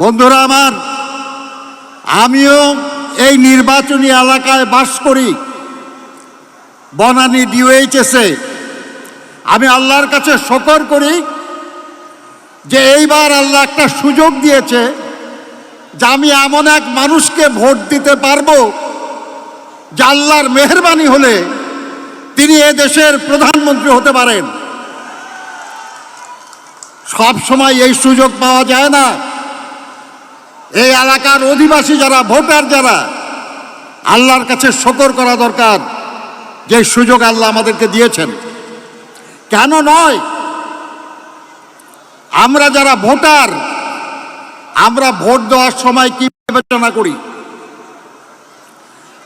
বন্ধুরা আমার, আমিও এই নির্বাচনী এলাকায় বাস করি। বনানী ডিওএইচএসে আমি আল্লাহর কাছে শকর করি যে এইবার আল্লাহ একটা সুযোগ দিয়েছে যে আমি এমন এক মানুষকে ভোট দিতে পারব যে আল্লাহর মেহরবানি হলে তিনি এ দেশের প্রধানমন্ত্রী হতে পারেন। সব সময় এই সুযোগ পাওয়া যায় না। এই এলাকার অধিবাসী যারা, ভোটার যারা, আল্লাহর কাছে শকর করা দরকার যে সুযোগ আল্লাহ আমাদেরকে দিয়েছেন। কেন নয়? আমরা যারা ভোটার, আমরা ভোট দেওয়ার সময় কি বিবেচনা করি?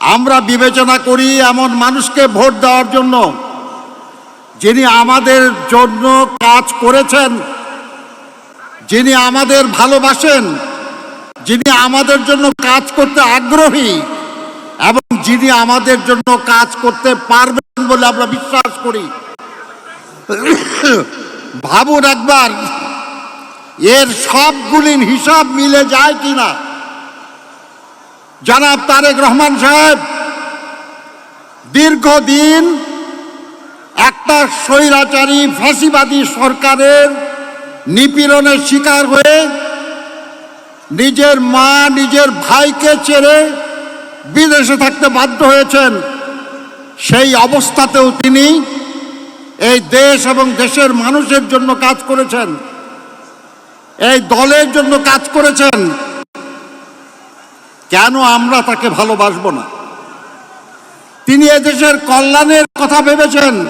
আমরা বিবেচনা করি এমন মানুষকে ভোট দেওয়ার জন্য, যিনি আমাদের জন্য কাজ করেছেন, যিনি আমাদের ভালোবাসেন যিনি আমাদের জন্য কাজ করতে আগ্রহী এবং যিনি আমাদের জন্য কাজ করতে পারবেন বলে আমরা বিশ্বাস করি। ভাবুন একবার, এর সবগুলি হিসাব মিলে যায় কিনা? জনাব তারেক রহমান সাহেব, দীর্ঘদিন একটা স্বৈরাচারী ফাঁসিবাদী সরকারের নিপীড়নের শিকার হয়ে নিজের মা, নিজের ভাইকে ছেড়ে বিদেশে থাকতে বাধ্য হয়েছেন। সেই অবস্থাতেও তিনি এই দেশ এবং দেশের মানুষের জন্য কাজ করেছেন। এই দলের জন্য কাজ করেছেন। কেন আমরা তাকে ভালোবাসবো না? তিনি এদেশের কল্যাণের কথা ভেবেছেন।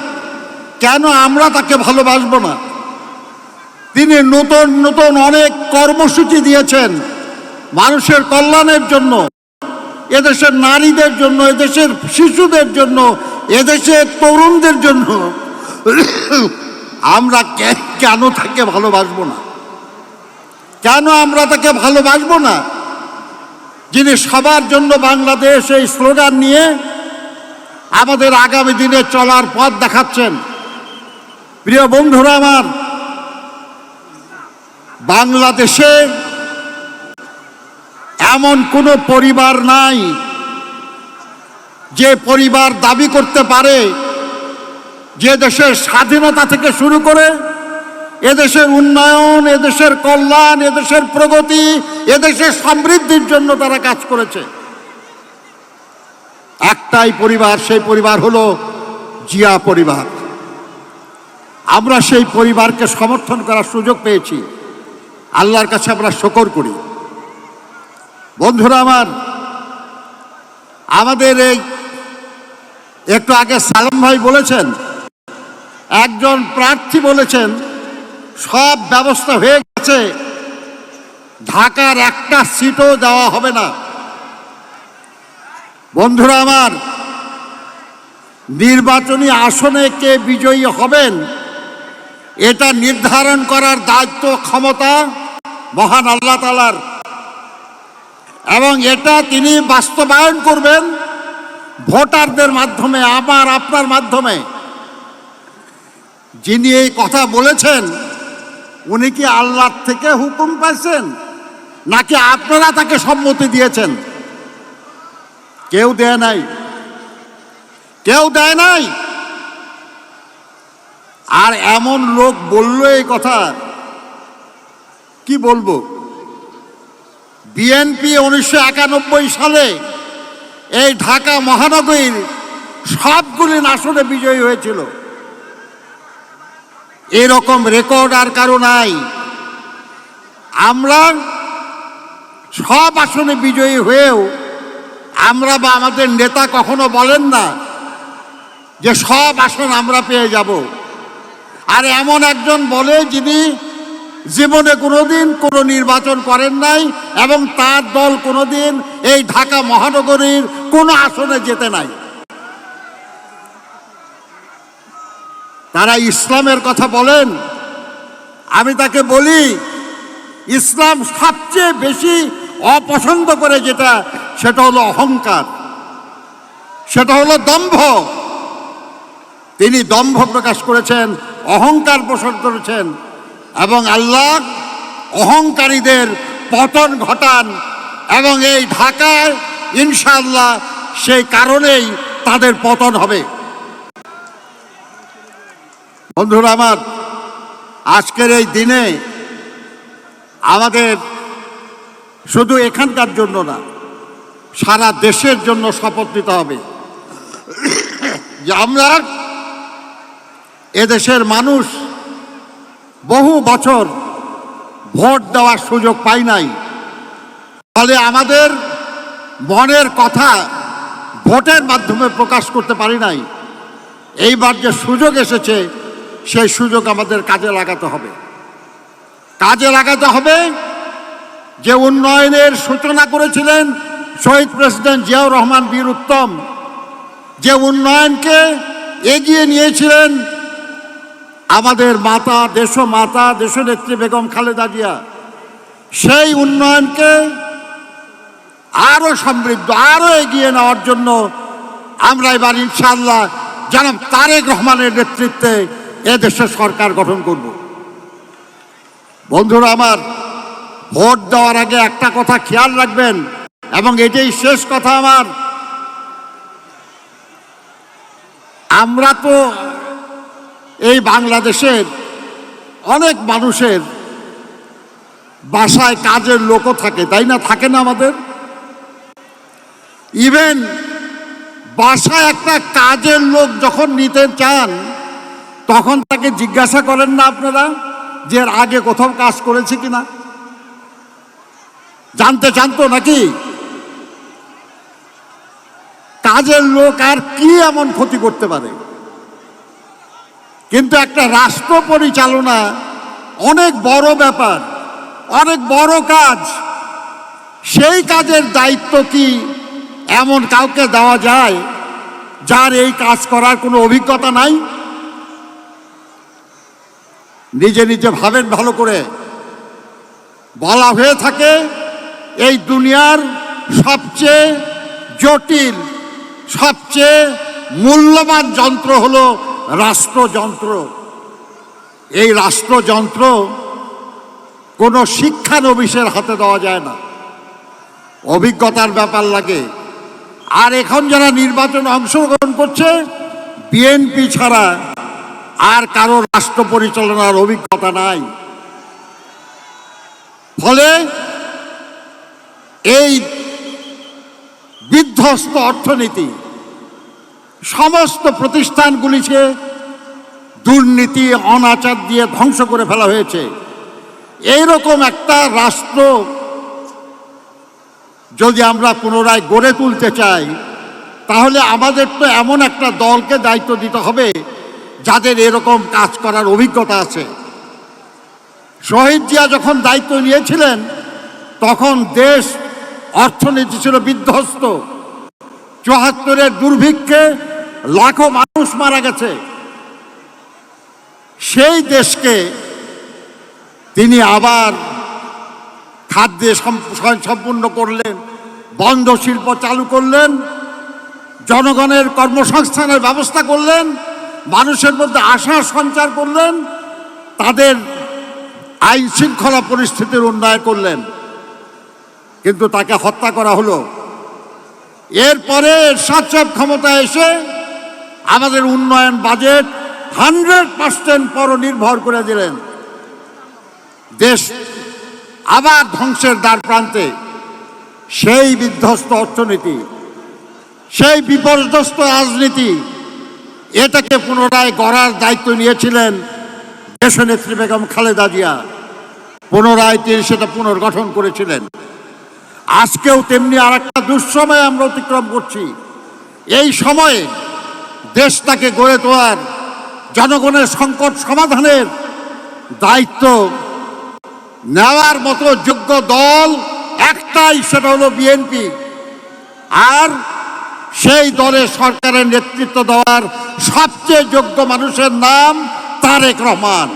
কেন আমরা তাকে ভালোবাসবো না? তিনি নতুন নতুন অনেক কর্মসূচি দিয়েছেন মানুষের কল্যাণের জন্য, এদেশের নারীদের জন্য, এদেশের শিশুদের জন্য, এদেশের তরুণদের জন্য। আমরা কেন তাকে ভালোবাসবো না? কেন আমরা তাকে ভালোবাসবো না? যিনি সবার জন্য বাংলাদেশ এই স্লোগান নিয়ে আমাদের আগামী দিনে চলার পথ দেখাচ্ছেন। প্রিয় বন্ধুরা আমার বাংলাদেশে এমন কোনো পরিবার নাই যে পরিবার দাবি করতে পারে যে দেশের স্বাধীনতা থেকে শুরু করে এদেশের উন্নয়ন, এদেশের কল্যাণ, এদেশের প্রগতি, এদেশের সমৃদ্ধির জন্য তারা কাজ করেছে। একটাই পরিবার, সেই পরিবার হলো জিয়া পরিবার। আমরা সেই পরিবারকে সমর্থন করার সুযোগ পেয়েছি। আল্লাহর কাছে আমরা শকর করি। বন্ধুরা আমার, আমাদের এই একটু আগে সালাম ভাই বলেছেন, একজন প্রার্থী বলেছেন, সব ব্যবস্থা হয়ে গেছে, ঢাকার একটা সিটও দেওয়া হবে না। বন্ধুরা আমার, নির্বাচনী আসনে কে বিজয়ী হবেন, এটা নির্ধারণ করার দায়িত্ব, ক্ষমতা মহান আল্লাহ তালার এবং এটা তিনি বাস্তবায়ন করবেন ভোটারদের মাধ্যমে আমার আপনার মাধ্যমে। যিনি এই কথা বলেছেন, উনি কি আল্লাহ থেকে হুকুম পাইছেন? নাকি আপনারা তাকে সম্মতি দিয়েছেন? কেউ দেয় নাই। কেউ দেয় নাই। আর এমন লোক বলল এই কথা। কি বলব? বিএনপি উনিশশো একানব্বই সালে এই ঢাকা মহানগরীর সবগুলি আসনে বিজয়ী হয়েছিল। এরকম রেকর্ড আর কারও নাই। আমরা সব আসনে বিজয়ী হয়েও আমরা বা আমাদের নেতা কখনো বলেন না যে সব আসন আমরা পেয়ে যাব। আর এমন একজন বলে যিনি জীবনে কোনোদিন কোনো নির্বাচন করেন নাই এবং তার দল কোনোদিন এই ঢাকা মহানগরীর কোনো আসনে যেতে নাই। তারা ইসলামের কথা বলেন। আমি তাকে বলি, ইসলাম সবচেয়ে বেশি অপছন্দ করে যেটা, সেটা হলো অহংকার। সেটা হলো দম্ভ। তিনি দম্ভ প্রকাশ করেছেন, অহংকার পোষণ করেছেন। এবং আল্লাহ অহংকারীদের পতন ঘটান এবং এই ঢাকায় ইনশাআল্লাহ সেই কারণেই তাদের পতন হবে। বন্ধুরা আমার, আজকের এই দিনে আমাদের শুধু এখানকার জন্য না, সারা দেশের জন্য শপথ নিতে হবে। যে আমরা এদেশের মানুষ বহু বছর ভোট দেওয়ার সুযোগ পাই নাই। ফলে আমাদের মনের কথা ভোটের মাধ্যমে প্রকাশ করতে পারি নাই। এইবার যে সুযোগ এসেছে, সেই সুযোগ আমাদের কাজে লাগাতে হবে। কাজে লাগাতে হবে যে উন্নয়নের সূচনা করেছিলেন শহীদ প্রেসিডেন্ট জিয়াউর রহমান বীর উত্তম। যে উন্নয়নকে এগিয়ে নিয়েছিলেন আমাদের মাতা, দেশ মাতা দেশনেত্রী বেগম খালেদা জিয়া, সেই উন্নয়নকে আরও সমৃদ্ধ, আরও এগিয়ে নেওয়ার জন্য আমরা এবার ইনশাল্লাহ জনাব তারেক রহমানের নেতৃত্বে এদেশের সরকার গঠন করব। বন্ধুরা আমার, ভোট দেওয়ার আগে একটা কথা খেয়াল রাখবেন, এবং এটাই শেষ কথা আমার। আমরা তো এই বাংলাদেশের অনেক মানুষের বাসায় কাজের লোকও থাকে, তাই না? থাকে না আমাদের? ইভেন বাসায় একটা কাজের লোক যখন নিতে চান, তখন তাকে জিজ্ঞাসা করেন না আপনারা যে আগে কোথাও কাজ করেছে কিনা? জানতে চান তো নাকি? কাজের লোক আর কি এমন ক্ষতি করতে পারে? কিন্তু একটা রাষ্ট্র পরিচালনা অনেক বড় ব্যাপার, অনেক বড় কাজ। সেই কাজের দায়িত্ব কি এমন কাউকে দেওয়া যায় যার এই কাজ করার কোনো অভিজ্ঞতা নাই? নিজে নিজে ভাবেন ভালো করে। বলা হয়ে থাকে, এই দুনিয়ার সবচেয়ে জটিল, সবচেয়ে মূল্যবান যন্ত্র হলো রাষ্ট্রযন্ত্র। এই রাষ্ট্রযন্ত্র কোনো শিক্ষানবিশের হাতে দেওয়া যায় না। অভিজ্ঞতার ব্যাপার লাগে। আর এখন যারা নির্বাচনে অংশগ্রহণ করছে, বিএনপি ছাড়া আর কারও রাষ্ট্র পরিচালনার অভিজ্ঞতা নাই। ফলে এই বিধ্বস্ত অর্থনীতি সমস্ত প্রতিষ্ঠানগুলিকে দুর্নীতি, অনাচার দিয়ে ধ্বংস করে ফেলা হয়েছে। এইরকম একটা রাষ্ট্র যদি আমরা পুনরায় গড়ে তুলতে চাই, তাহলে আমাদের তো এমন একটা দলকে দায়িত্ব দিতে হবে যাদের এরকম কাজ করার অভিজ্ঞতা আছে। শহীদ জিয়া যখন দায়িত্ব নিয়েছিলেন, তখন দেশ অর্থনীতি ছিল বিধ্বস্ত। চুয়াত্তরের দুর্ভিক্ষে লাখো মানুষ মারা গেছে। সেই দেশকে তিনি আবার খাদ্যে সম- সম্পূর্ণ করলেন, বন্ধ শিল্প চালু করলেন, জনগণের কর্মসংস্থানের ব্যবস্থা করলেন, মানুষের মধ্যে আশার সঞ্চার করলেন, তাদের আইন শৃঙ্খলা পরিস্থিতির উন্নয়ন করলেন। কিন্তু তাকে হত্যা করা হলো। এরপরে সাহেব ক্ষমতায় এসে আমাদের উন্নয়ন বাজেট হান্ড্রেড পার্সেন্ট পর নির্ভর করে দিলেন। দেশ আবার ধ্বংসের দ্বার প্রান্তে সেই বিধ্বস্ত অর্থনীতি, সেই বিপর্যস্ত রাজনীতি, এটাকে পুনরায় গড়ার দায়িত্ব নিয়েছিলেন দেশনেত্রী বেগম খালেদা জিয়া। পুনরায় তিনি সেটা পুনর্গঠন করেছিলেন। আজকেও তেমনি আর একটা দুঃসময় আমরা অতিক্রম করছি। এই সময়ে দেশটাকে গড়ে তোলার জনগণের সংকট সমাধানের দায়িত্ব নেওয়ার মতো যোগ্য দল একটাই, সেটা হলো বিএনপি। আর সেই দলের সরকারের নেতৃত্ব দেওয়ার সবচেয়ে যোগ্য মানুষের নাম তারেক রহমান।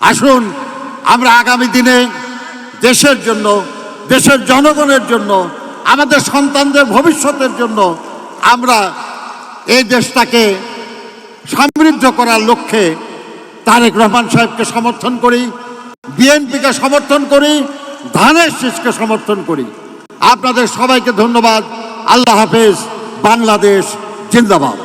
আসুন, আমরা আগামী দিনে দেশের জন্য, দেশের জনগণের জন্য, আমাদের সন্তানদের ভবিষ্যতের জন্য আমরা এই দেশটাকে সমৃদ্ধ করার লক্ষ্যে তারেক রহমান সাহেবকে সমর্থন করি, বিএনপিকে সমর্থন করি, ধানের শীষকে সমর্থন করি। আপনাদের সবাইকে ধন্যবাদ। আল্লাহ হাফেজ। বাংলাদেশ জিন্দাবাদ।